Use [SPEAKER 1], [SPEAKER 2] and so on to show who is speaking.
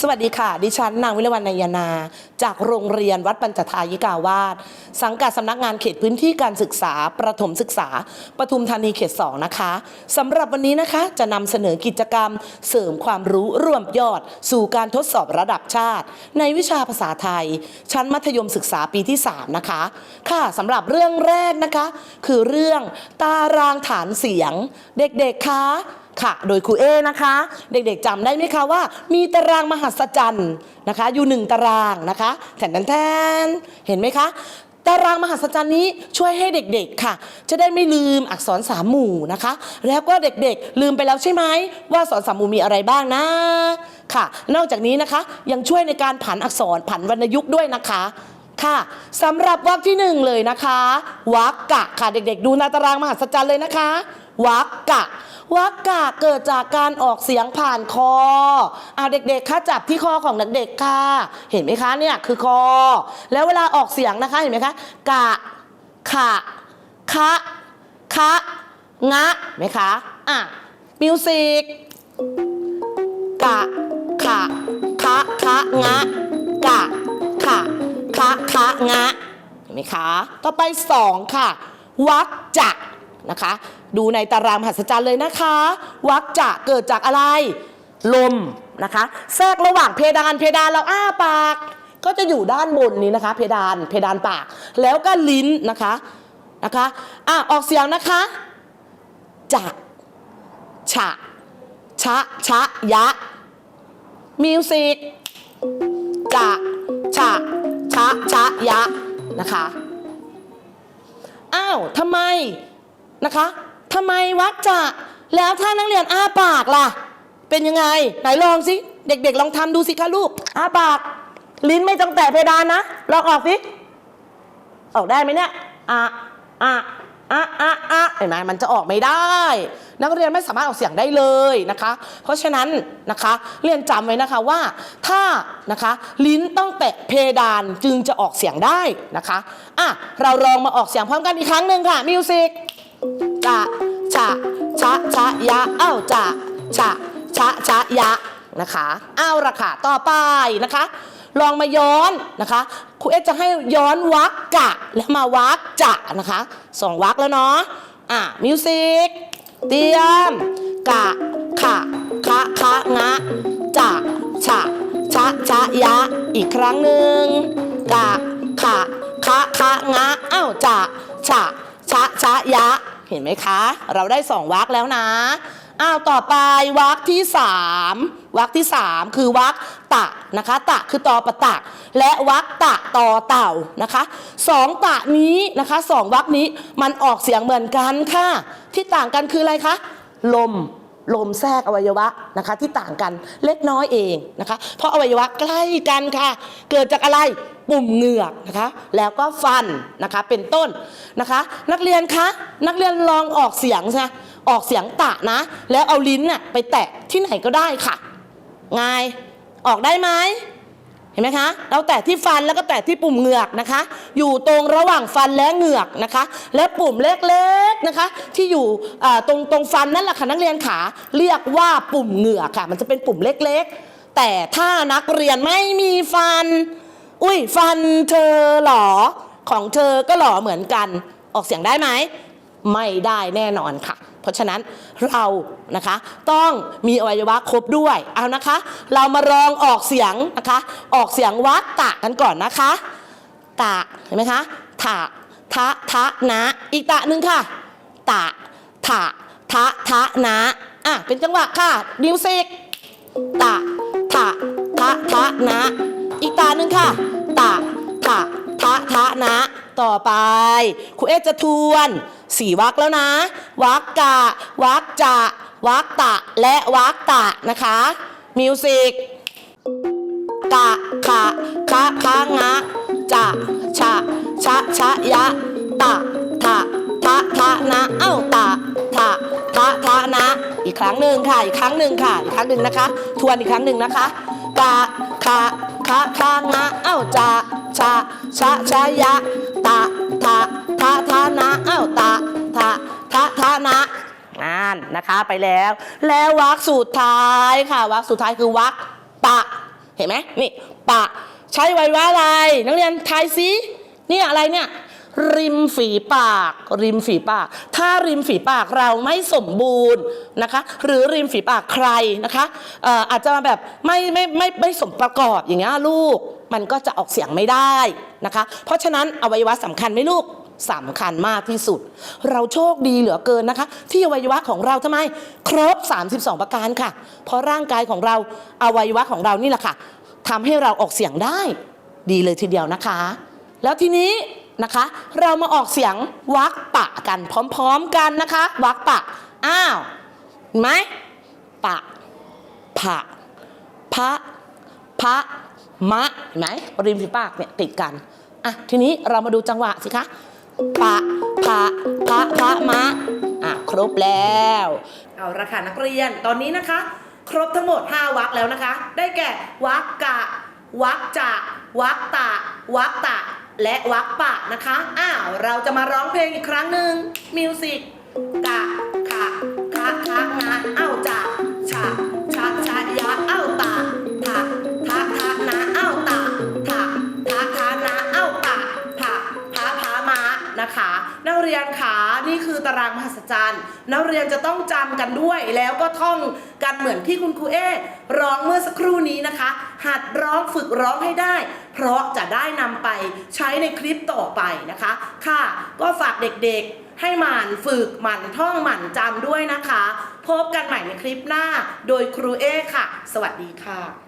[SPEAKER 1] สวัสดีค่ะ ดิฉันนางวิรวรรณนายนา จากโรงเรียนวัดปัญจทายิกาวาสสังกัดสำนักงานเขตพื้นที่การศึกษา ประถมศึกษาปทุมธานีเขต2นะคะสำหรับวันนี้นะคะจะนำเสนอกิจกรรม เสริมความรู้ร่วมยอด สู่การทดสอบระดับชาติ ในวิชาภาษาไทย ชั้นมัธยมศึกษาปีที่ 3 นะคะ ค่ะสำหรับเรื่องแรกนะคะ คือเรื่องตารางฐานเสียง เด็กๆคะ ค่ะ โดยครูเอนะคะ เด็กๆจำได้ไหมคะว่า มีตารางมหัศจรรย์นะคะ อยู่หนึ่งตารางนะคะแทนแทนเห็นไหมคะตารางมหัศจรรย์นี้ช่วยให้เด็กๆค่ะ จะได้ไม่ลืมอักษรสามหมู่นะคะ แล้วก็เด็กๆ ลืมไปแล้วใช่ไหมว่าอักษรสามหมู่มีอะไรบ้างนะค่ะ นอกจากนี้นะคะยังช่วยในการผันอักษรผันวรรณยุกต์ด้วยนะคะค่ะสำหรับวรรคที่หนึ่งเลยนะคะวรรคกะค่ะเด็กๆ ดูในตารางมหัศจรรย์เลยนะคะวรรคกะ วรรคกะเกิดจากการออกเสียงผ่านคอเอาเด็กๆค่ะจับที่คอของเด็กๆค่ะ เห็นไหมคะเนี่ยคือคอ แล้วเวลาออกเสียงนะคะเห็นไหมคะกะขะคะคะงะไหมคะอะมิวสิกกะขะคะคะงะกะขะคะคะงะเห็นไหมคะ ต่อไปสองค่ะ วักจะ นะคะ ดูในตารางมหัศจรรย์เลยนะคะวักจะเกิดจากอะไร ลมนะคะ แทรกระหว่างเพดานเพดานเราอ้าปาก ก็จะอยู่ด้านบนนี้นะคะ เพดานเพดานปาก แล้วก็ลิ้นนะคะนะคะอะออกเสียงนะคะจักฉะชะชะยะมิวสิกจะชะชะชะยะนะคะ อ้าวทำไม นะคะทำไมวักจะแล้วถ้านักเรียนอ้าปากล่ะ เป็นยังไง ไหนลองสิ เด็กๆ ลองทำดูสิคะลูก อ้าปาก ลิ้นไม่ต้องแตะเพดานนะ ลองออกสิ ออกได้ไหมเนี่ยอะอะอะอะอะเห็นไหมมันจะออกไม่ได้ นักเรียนไม่สามารถออกเสียงได้เลยนะคะ เพราะฉะนั้นนะคะเรียนจำไว้นะคะว่าถ้านะคะลิ้นต้องแตะเพดานจึงจะออกเสียงได้นะคะอะเราลองมาออกเสียงพร้อมกันอีกครั้งหนึ่งค่ะมิวสิก จะชะชะชะยะเอ้าจะชะชะชะยะนะคะเอาละค่ะต่อไปนะคะ ลองมาย้อนนะคะครูเอสจะให้ย้อนวักกะแล้วมาวักจะนะคะสองวักแล้วเนาะอะมิวสิกเตรียมกะขะคะคะงะจะฉะชะชะยะ อีกครั้งหนึ่งกะขะคะคะงะเอ้าจะฉะชะชะยะ เห็นไหมคะ เราได้สองวักแล้วนะอ้าวต่อไปวักที่สามวักที่สามคือวักตะนะคะ ตะคือตอประตักและวักตะตอเต่านะคะสองตะนี้นะคะสองวักนี้มันออกเสียงเหมือนกันค่ะ ที่ต่างกันคืออะไรคะลมลมแทรกอวัยวะนะคะที่ต่างกันเล็กน้อยเองนะคะ เพราะอวัยวะใกล้กันค่ะ เกิดจากอะไร ปุ่มเหงือกนะคะแล้วก็ฟันนะคะเป็นต้นนะคะ นักเรียนคะนักเรียนลองออกเสียงใช่ไหมออกเสียงตะนะ แล้วเอาลิ้นน่ะไปแตะที่ไหนก็ได้ค่ะไงออกได้ไหมเห็นไหมคะ เราแตะที่ฟันแล้วก็แตะที่ปุ่มเหงือกนะคะ อยู่ตรงระหว่างฟันและเหงือกนะคะ และปุ่มเล็กๆนะคะ ที่อยู่ตรงตรงฟันนั่นแหละค่ะนักเรียนขาเรียกว่าปุ่มเหงือกค่ะ มันจะเป็นปุ่มเล็กๆ แต่ถ้านักเรียนไม่มีฟัน อุ้ยฟันเธอหรอ ของเธอก็หล่อเหมือนกัน ออกเสียงได้ไหม ไม่ได้แน่นอนค่ะ เพราะฉะนั้นเรานะคะ ต้องมีอวัยวะครบด้วย เอานะคะ เรามาลองออกเสียงนะคะ ออกเสียงวัดตะกันก่อนนะคะ ตะเห็นไหมคะถะทะทะนะอีกตะหนึ่งค่ะ ตะถะทะทะนะอะเป็นจังหวะค่ะมิวสิกตะทะทะทะนะ อีกตาหนึ่งค่ะ ตะทะทะทะนะ ต่อไปครูเอจะทวนสี่วักแล้วนะ วักกะ วักจะวักตะ และวักตะนะคะมิวสิกกะขะคะคะงะจะชะชะชะยะ ตะทะทะทะนะเอ้าตะทะทะทะนะ อีกครั้งหนึ่งค่ะ อีกครั้งหนึ่งค่ะ อีกครั้งหนึ่งนะคะ ทวนอีกครั้งหนึ่งนะคะกะขะ คะคางะเอ้าจะชะชะชะยะตะทะทะทะนะเอ้าตะทะทะทะนะนั่นนะคะไปแล้ว แล้ววักสุดท้ายค่ะวักสุดท้ายคือวักปะ เห็นไหมนี่ปะ ใช้ไว้ว่าอะไร นักเรียนทายซิเนี่ยอะไรเนี่ย ริมฝีปาก ริมฝีปาก ถ้าริมฝีปากเราไม่สมบูรณ์นะคะ หรือริมฝีปากใครนะคะอาจจะแบบไม่ไม่ไม่ไม่สมประกอบอย่างเงี้ยลูก มันก็จะออกเสียงไม่ได้นะคะ เพราะฉะนั้นอวัยวะสำคัญไหมลูกสำคัญมากที่สุด เราโชคดีเหลือเกินนะคะ ที่อวัยวะของเราทำไม ครบ 32 ประการค่ะ เพราะร่างกายของเราอวัยวะของเรานี่แหละค่ะทำให้เราออกเสียงได้ ดีเลยทีเดียวนะคะ แล้วทีนี้ นะคะ เรามาออกเสียงวักปะกันพร้อมๆกันนะคะ วักปะ อ้าวเห็นไหมปะผะพะพะมะเห็นไหมริมฝีปากเนี่ยติดกันอะทีนี้เรามาดูจังหวะสิคะปะพะพะพะมะอะครบแล้ว เอาละค่ะนักเรียนตอนนี้นะคะ ครบทั้งหมด 5วักแล้วนะคะ ได้แก่วักกะวักจะวักตะวักตะ และวักปะนะคะ อ้าว เราจะมาร้องเพลงอีกครั้งหนึ่งมิวสิกะนักเรียนขานี่คือตารางมหัศจรรย์ นักเรียนจะต้องจำกันด้วย แล้วก็ท่องกันเหมือนที่คุณครูเอร้องเมื่อสักครู่นี้นะคะ หัดร้องฝึกร้องให้ได้ เพราะจะได้นำไปใช้ในคลิปต่อไปนะคะ ค่ะ ก็ฝากเด็กๆให้หมั่นฝึกหมั่นท่องหมั่นจำด้วยนะคะ พบกันใหม่ในคลิปหน้า โดยครูเอค่ะ สวัสดีค่ะ